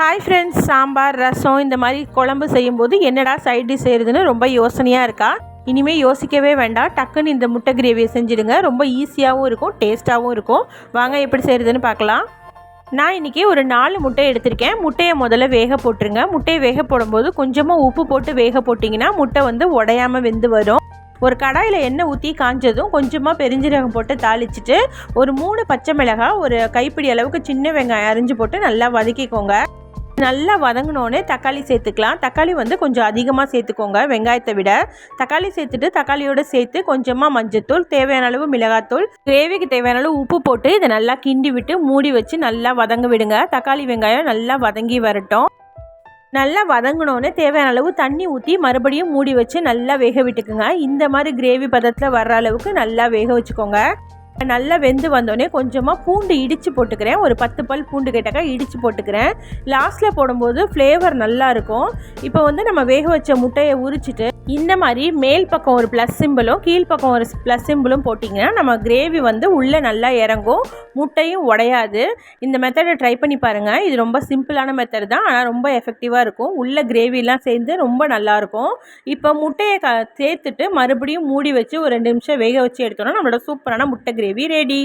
Hi friends sambar rasam இந்த மாதிரி குழம்பு செய்யும்போது என்னடா சைட் டிஷ் செய்கிறதுன்னு ரொம்ப யோசனையாக இருக்கா? இனிமேல் யோசிக்கவே வேண்டாம். டக்குன்னு இந்த முட்டை கிரேவியை செஞ்சுடுங்க. ரொம்ப ஈஸியாகவும் இருக்கும் டேஸ்ட்டாகவும் இருக்கும். வாங்க எப்படி செய்கிறதுன்னு பார்க்கலாம். நான் இன்றைக்கி ஒரு நாலு முட்டை எடுத்திருக்கேன். முட்டையை முதல்ல வேக போட்டுருங்க. முட்டையை வேக போடும்போது கொஞ்சமாக உப்பு போட்டு வேக போட்டிங்கன்னா முட்டை வந்து உடையாமல் வெந்து வரும். ஒரு கடாயில் எண்ணெய் ஊற்றி காஞ்சதும் கொஞ்சமாக பெருஞ்சீரகம் போட்டு தாளிச்சிட்டு ஒரு மூணு பச்சை மிளகாய் ஒரு கைப்பிடி அளவுக்கு சின்ன வெங்காயம் அரிஞ்சு போட்டு நல்லா வதக்கிக்கோங்க. நல்லா வதங்கினோடனே தக்காளி சேர்த்துக்கலாம். தக்காளி வந்து கொஞ்சம் அதிகமாக சேர்த்துக்கோங்க. வெங்காயத்தை விட தக்காளி சேர்த்துட்டு தக்காளியோடு சேர்த்து கொஞ்சமாக மஞ்சத்தூள் தேவையான அளவு மிளகாத்தூள் கிரேவிக்கு தேவையான அளவு உப்பு போட்டு இதை நல்லா கிண்டி விட்டு மூடி வச்சு நல்லா வதங்க விடுங்க. தக்காளி வெங்காயம் நல்லா வதங்கி வரட்டும். நல்லா வதங்கினோடனே தேவையான அளவு தண்ணி ஊற்றி மறுபடியும் மூடி வச்சு நல்லா வேக விட்டுக்குங்க. இந்த மாதிரி கிரேவி பதத்தில் வர்ற அளவுக்கு நல்லா வேக வச்சுக்கோங்க. நல்லா வெந்து வந்தோடனே கொஞ்சமாக பூண்டு இடித்து போட்டுக்கிறேன். ஒரு பத்து பல் பூண்டு கேட்டாக்கா இடித்து போட்டுக்கிறேன். லாஸ்ட்டில் போடும்போது ஃப்ளேவர் நல்லாயிருக்கும் இப்போ வந்து நம்ம வேக வச்ச முட்டையை உரிச்சிட்டு இந்த மாதிரி மேல் பக்கம் ஒரு ப்ளஸ் சிம்பிளும் கீழ்ப்பக்கம் ஒரு ப்ளஸ் சிம்பிளும் போட்டிங்கன்னா நம்ம கிரேவி வந்து உள்ளே நல்லா இறங்கும். முட்டையும் உடையாது. இந்த மெத்தடை ட்ரை பண்ணி பாருங்கள் இது ரொம்ப சிம்பிளான மெத்தட் தான். ஆனால் ரொம்ப எஃபெக்டிவாக இருக்கும். உள்ளே கிரேவிலாம் சேர்ந்து ரொம்ப நல்லாயிருக்கும் இப்போ முட்டையை க சேர்த்துட்டு மறுபடியும் மூடி வச்சு ஒரு ரெண்டு நிமிஷம் வேக வச்சு எடுத்தோன்னா நம்மளோட சூப்பரான முட்டை கிரேவி ரெடி